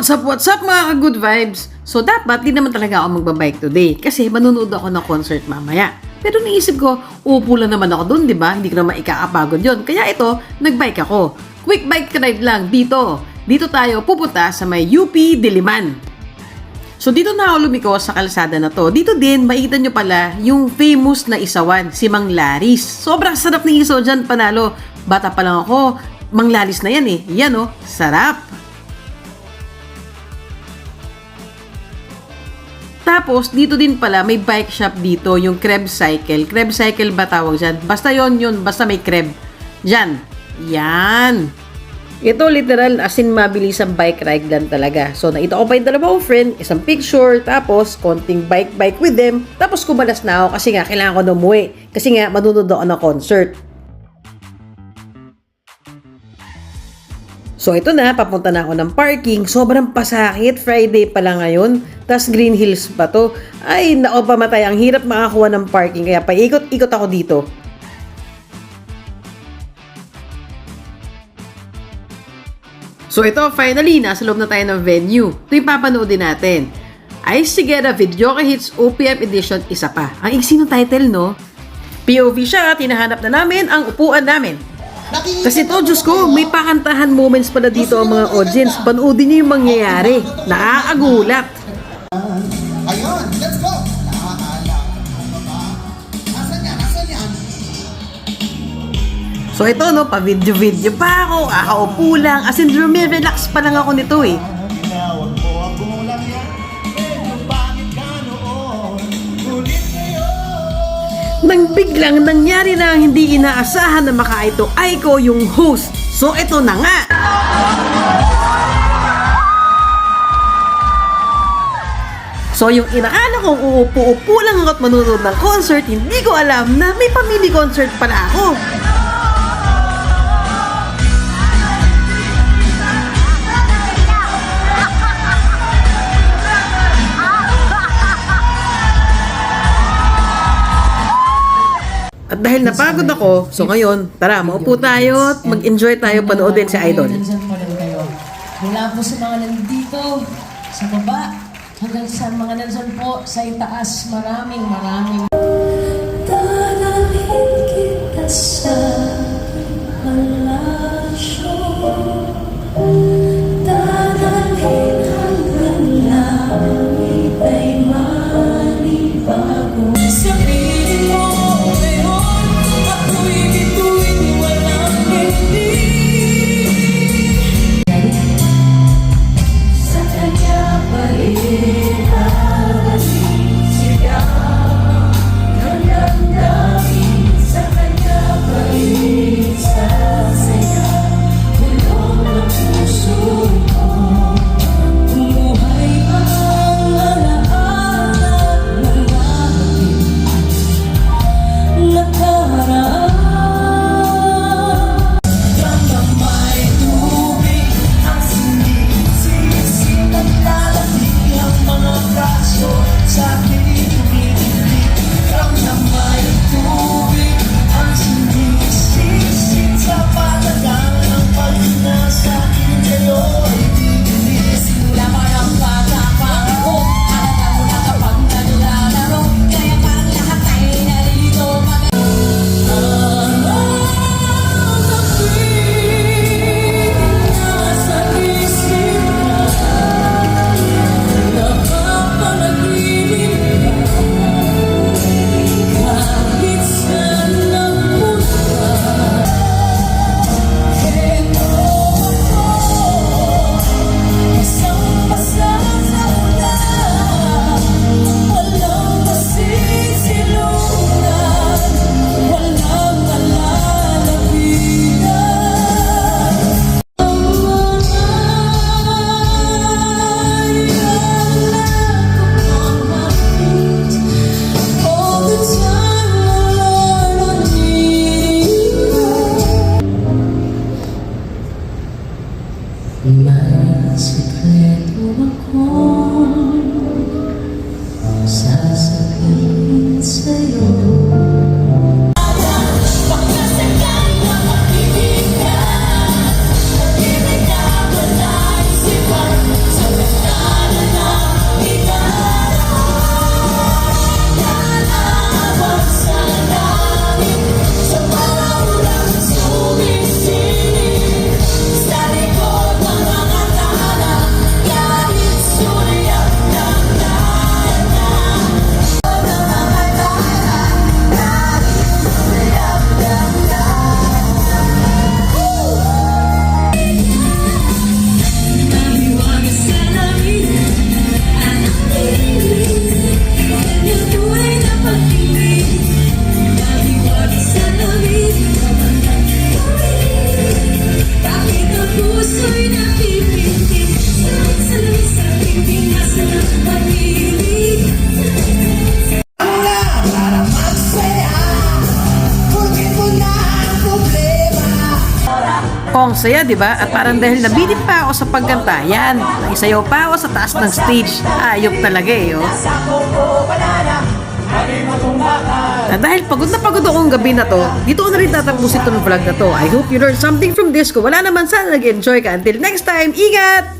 What's up, what's up mga ka-good vibes? So dapat di naman talaga ako magbabike today kasi manunood ako ng concert mamaya. Pero naisip ko, upo lang naman ako dun, di ba? Hindi ko naman ikakapagod yon. Kaya ito, nagbike ako. Quick bike ride lang dito. Dito tayo pupunta sa may UP Diliman. So dito na ako lumiko sa kalsada na to. Dito din, makikita nyo pala yung famous na isawan, si Mang Laris. Sobrang sarap ng isaw dyan, panalo. Bata pa lang ako, Mang Laris na yan eh. Yan oh, sarap. Tapos, dito din pala, may bike shop dito, yung Kreb Cycle. Kreb Cycle ba tawag dyan? Basta yon yun, basta may Kreb. Dyan. Yan. Ito literal, as in mabilis ang bike ride lang talaga. So, nakita ko pa yung dalawang friend, isang picture, tapos konting bike-bike with them. Tapos kumalas na ako kasi nga, kailangan ko na umuwi. Kasi nga, manunod ako ng concert. So ito na, papunta na ako ng parking. Sobrang pasakit. Friday pa lang ngayon. Tapos Green Hills pa to. Ay, nako pamatay. Ang hirap makakuha ng parking. Kaya paikot-ikot ako dito. So ito, finally, nasa loob na tayo ng venue. Ito yung papanoodin natin. Ice Sigera Video Hits OPM Edition, isa pa. Ang iksi ng title, no? POV siya, tinahanap na namin ang upuan namin. Kasi to, Diyos ko, may pakantahan moments pala dito ang mga audience. Panoodin niyo yung mangyayari. Nakakagulat. Ayun, let's go! So ito, no, pa-video-video pa ako. Kakaupo lang. As in, relax pa lang ako nito eh. Nang biglang nangyari na ang hindi inaasahan na makaito ay ko yung host. So ito na nga. So yung inaala kong uupo-upo lang ako at manunood ng concert, hindi ko alam na may pamili concert pala ako. At dahil napagod ako, so ngayon, tara, maupo tayo at mag-enjoy tayo panoodin si Idol. Nandyan pa rin kayo. Mula po sa mga nandito, sa baba, hanggang sa mga nandyan po sa itaas, maraming maraming Dadalhin kita sa May sikreto ako. Saya, di ba? At parang dahil nabitin pa ako sa pagkanta, yan, naisayaw pa ako sa taas ng stage. Ayok talaga eh, oh. At dahil pagod na pagod akong gabi na to, dito ko na rin tatapusin itong vlog na to. I hope you learned something from this. Kung wala naman, sana nag-enjoy ka. Until next time, ingat!